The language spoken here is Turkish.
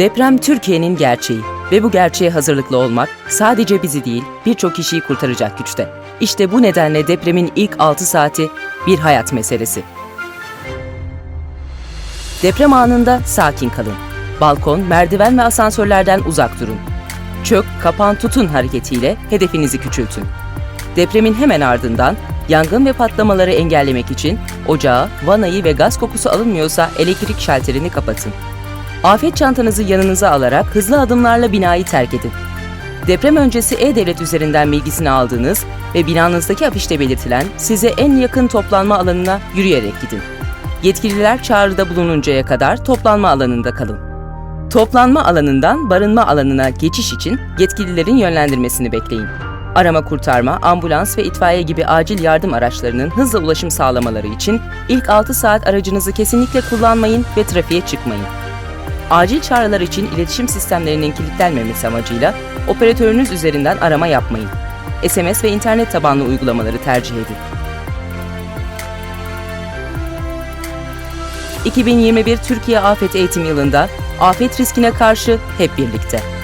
Deprem Türkiye'nin gerçeği ve bu gerçeğe hazırlıklı olmak sadece bizi değil birçok kişiyi kurtaracak güçte. İşte bu nedenle depremin ilk 6 saati bir hayat meselesi. Deprem anında sakin kalın. Balkon, merdiven ve asansörlerden uzak durun. Çök, kapan, tutun hareketiyle hedefinizi küçültün. Depremin hemen ardından yangın ve patlamaları engellemek için ocağı, vanayı ve gaz kokusu alınmıyorsa elektrik şalterini kapatın. Afet çantanızı yanınıza alarak hızlı adımlarla binayı terk edin. Deprem öncesi E-Devlet üzerinden bilgisini aldığınız ve binanızdaki afişte belirtilen size en yakın toplanma alanına yürüyerek gidin. Yetkililer çağrıda bulununcaya kadar toplanma alanında kalın. Toplanma alanından barınma alanına geçiş için yetkililerin yönlendirmesini bekleyin. Arama kurtarma, ambulans ve itfaiye gibi acil yardım araçlarının hızla ulaşım sağlamaları için ilk 6 saat aracınızı kesinlikle kullanmayın ve trafiğe çıkmayın. Acil çağrılar için iletişim sistemlerinin kilitlenmemesi amacıyla operatörünüz üzerinden arama yapmayın. SMS ve internet tabanlı uygulamaları tercih edin. 2021 Türkiye Afet Eğitim Yılı'nda afet riskine karşı hep birlikte.